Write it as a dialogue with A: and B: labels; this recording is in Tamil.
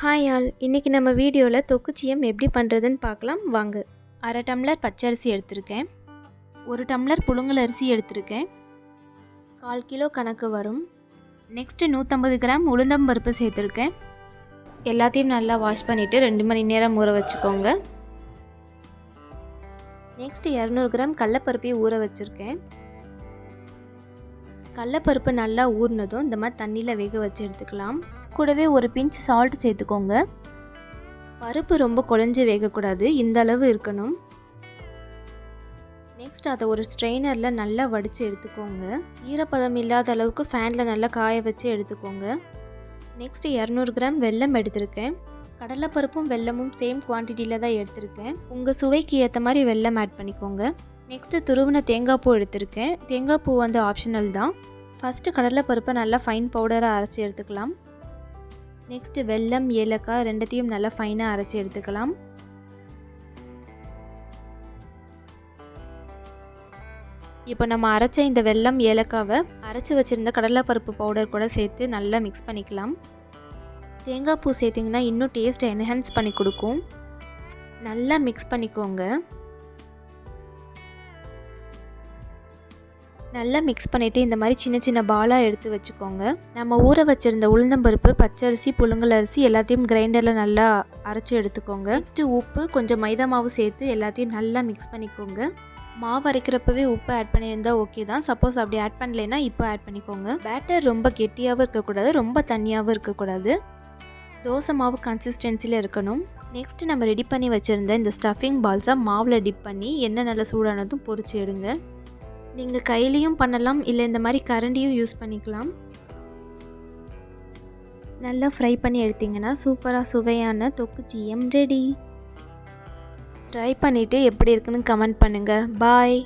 A: ஹாய் ஆல் இன்றைக்கி நம்ம வீடியோவில் தொக்குச்சியம் எப்படி பண்ணுறதுன்னு பார்க்கலாம். வாங்க. அரை டம்ளர் பச்சரிசி எடுத்திருக்கேன். ஒரு டம்ளர் புழுங்கல் அரிசி எடுத்திருக்கேன். கால் கிலோ கணக்கு வரும். நெக்ஸ்ட்டு நூற்றம்பது கிராம் உளுந்தம்பருப்பு சேர்த்துருக்கேன். எல்லாத்தையும் நல்லா வாஷ் பண்ணிவிட்டு ரெண்டு மணி நேரம் ஊற வச்சுக்கோங்க. நெக்ஸ்ட் இரநூறு கிராம் கடலப்பருப்பையும் ஊற வச்சுருக்கேன். கடலப்பருப்பு நல்லா ஊறினதும் இந்த மாதிரி தண்ணியில் வேக வச்சு எடுத்துக்கலாம். கூடவே ஒரு பிஞ்ச் சால்ட் சேர்த்துக்கோங்க. பருப்பு ரொம்ப குழஞ்சி வேகக்கூடாது. இந்த அளவு இருக்கணும். நெக்ஸ்ட் அதை ஒரு ஸ்ட்ரெயினரில் நல்லா வடித்து எடுத்துக்கோங்க. ஈரப்பதம் இல்லாத அளவுக்கு ஃபேனில் நல்லா காய வச்சு எடுத்துக்கோங்க. நெக்ஸ்ட் இரநூறு கிராம் வெல்லம் எடுத்திருக்கேன். கடலைப்பருப்பும் வெல்லமும் சேம் குவான்டிட்டியில் தான் எடுத்திருக்கேன். உங்கள் சுவைக்கு ஏற்ற மாதிரி வெல்லம் ஆட் பண்ணிக்கோங்க. நெக்ஸ்ட்டு துருவின தேங்காய் பூ எடுத்திருக்கேன். தேங்காய் பூ வந்து ஆப்ஷனல் தான். ஃபஸ்ட்டு கடலைப்பருப்பை நல்லா ஃபைன் பவுடராக அரைச்சி எடுத்துக்கலாம். நெக்ஸ்ட்டு வெல்லம் ஏலக்காய் ரெண்டுத்தையும் நல்லா ஃபைனாக அரைச்சி எடுத்துக்கலாம். இப்போ நம்ம அரைச்ச இந்த வெல்லம் ஏலக்காவை அரைச்சி வச்சுருந்த கடலைப்பருப்பு பவுடர் கூட சேர்த்து நல்லா மிக்ஸ் பண்ணிக்கலாம். தேங்காய் பூ சேர்த்திங்கன்னா இன்னும் டேஸ்ட்டை என்ஹான்ஸ் பண்ணி கொடுக்கும். நல்லா மிக்ஸ் பண்ணிக்கோங்க. நல்லா மிக்ஸ் பண்ணிவிட்டு இந்த மாதிரி சின்ன சின்ன பாலாக எடுத்து வச்சுக்கோங்க. நம்ம ஊற வச்சுருந்த உளுந்தம்பருப்பு பச்சரிசி புழுங்கல் அரிசி எல்லாத்தையும் கிரைண்டரில் நல்லா அரைச்சி எடுத்துக்கோங்க. நெக்ஸ்ட்டு உப்பு கொஞ்சம் மைதா மாவு சேர்த்து எல்லாத்தையும் நல்லா மிக்ஸ் பண்ணிக்கோங்க. மாவு அரைக்கிறப்பவே உப்பு ஆட் பண்ணியிருந்தால் ஓகே தான். சப்போஸ் அப்படி ஆட் பண்ணலைன்னா இப்போ ஆட் பண்ணிக்கோங்க. பேட்டர் ரொம்ப கெட்டியாகவும் இருக்கக்கூடாது ரொம்ப தண்ணியாகவும் இருக்கக்கூடாது. தோசை மாவு கன்சிஸ்டன்சியில் இருக்கணும். நெக்ஸ்ட்டு நம்ம ரெடி பண்ணி வச்சுருந்த இந்த ஸ்டஃபிங் பால்ஸை மாவில் டிப் பண்ணி எண்ணெய் நல்லா சூடானதும் பொறிச்சு எடுங்க. நீங்கள் கையிலையும் பண்ணலாம் இல்லை இந்த மாதிரி கரண்டியும் யூஸ் பண்ணிக்கலாம். நல்லா ஃப்ரை பண்ணி எடுத்திங்கன்னா சூப்பராக சுவையான தொக்குச்சியம் ரெடி ட்ரை பண்ணிவிட்டு எப்படி இருக்குன்னு கமெண்ட் பண்ணுங்கள் பாய்